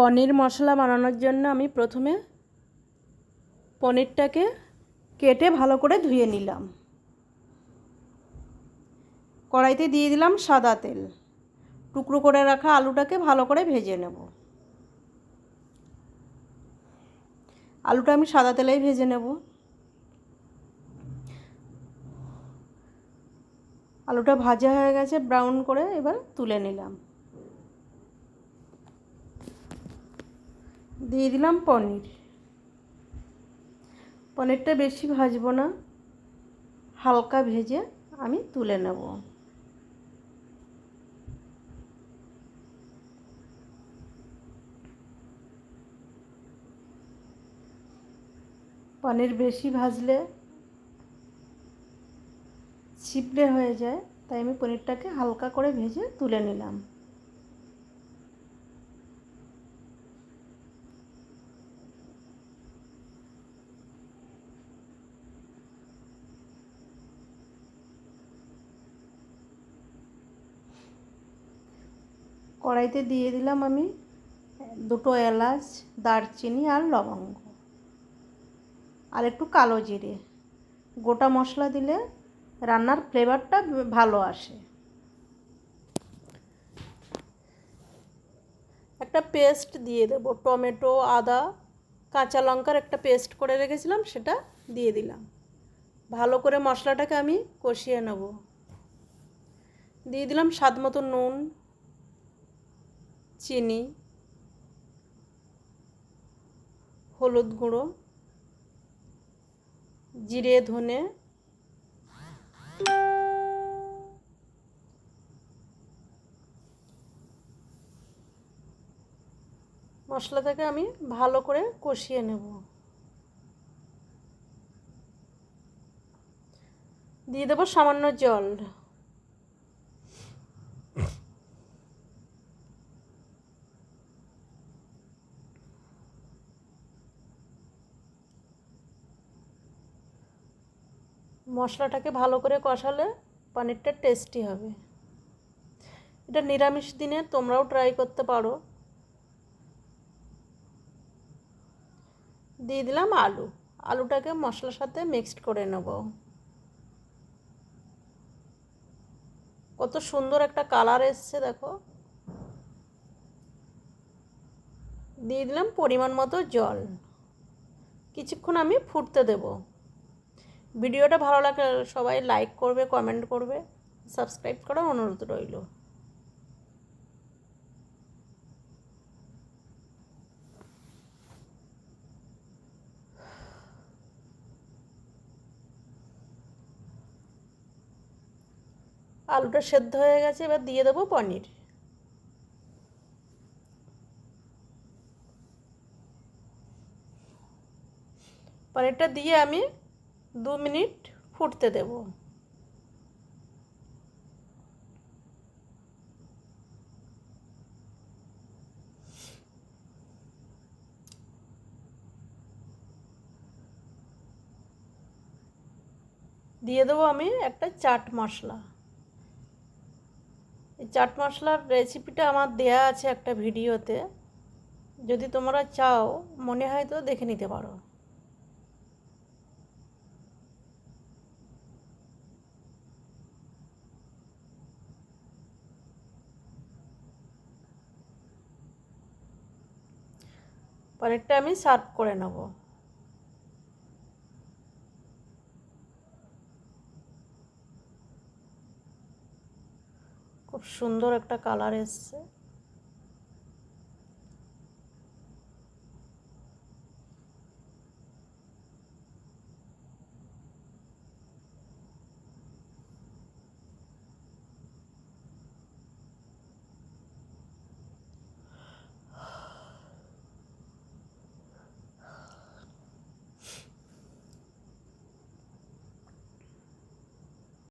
পনির মশলা বানানোর জন্য আমি প্রথমে পনিরটাকে কেটে ভালো করে ধুয়ে নিলাম। কড়াইতে দিয়ে দিলাম সাদা তেল। টুকরো করে রাখা আলুটাকে ভালো করে ভেজে নেব। আলুটা আমি সাদা তেলেই ভেজে নেব। আলুটা ভাজা হয়ে গেছে, ব্রাউন করে এবার তুলে নিলাম। দিয়ে দিলাম পনির। পনিরটা বেশি ভাজবো না, হালকা ভেজে আমি তুলে নেব। পনির বেশি ভাজলে ছিপড়ে হয়ে যায়, তাই আমি পনিরটাকে হালকা করে ভেজে তুলে নিলাম। কড়াইতে দিয়ে দিলাম আমি দুটো এলাচ, দারচিনি আর লবঙ্গ। আর একটু কালো জিরে। গোটা মশলা দিলে রান্নার ফ্লেভারটা ভালো আসে। একটা পেস্ট দিয়ে দেব, টমেটো, আদা, কাঁচা লঙ্কার একটা পেস্ট করে রেখেছিলাম, সেটা দিয়ে দিলাম। ভালো করে মশলাটাকে আমি কষিয়ে নেব। দিয়ে দিলাম স্বাদ মতো নুন। চিনি, হলুদ গুঁড়ো, জিরে, ধনে, মশলাটাকে আমি ভালো করে কষিয়ে নেব। দিয়ে দেবো সামান্য জল। মশলাটাকে ভালো করে কষালে পনিরটা টেস্টি হবে। এটা নিরামিষ দিনে তোমরাও ট্রাই করতে পারো। দিয়ে দিলাম আলু। আলুটাকে মশলার সাথে মিক্সড করে নেব। কত সুন্দর একটা কালার এসছে, দেখো। দিয়ে দিলাম পরিমাণ মতো জল। কিছুক্ষণ আমি ফুটতে দেবো। ভিডিওটা ভালো লাগলে সবাই লাইক করবে কমেন্ট করবে সাবস্ক্রাইব করার অনুরোধ রইল। আলুটা সেদ্ধ হয়ে গেছে, এবার দিয়ে দেবো পনির। পনিরটা দিয়ে আমি দু মিনিট ফুটতে দেব। দিয়ে দেবো আমি একটা চাট মশলা। এই চাট মশলার রেসিপিটা আমার দেয়া আছে একটা ভিডিওতে। যদি তোমরা চাও, মনে হয় তো দেখে নিতে পারো। পরেরটা আমি সার্ভ করে নেব। খুব সুন্দর একটা কালার এসছে।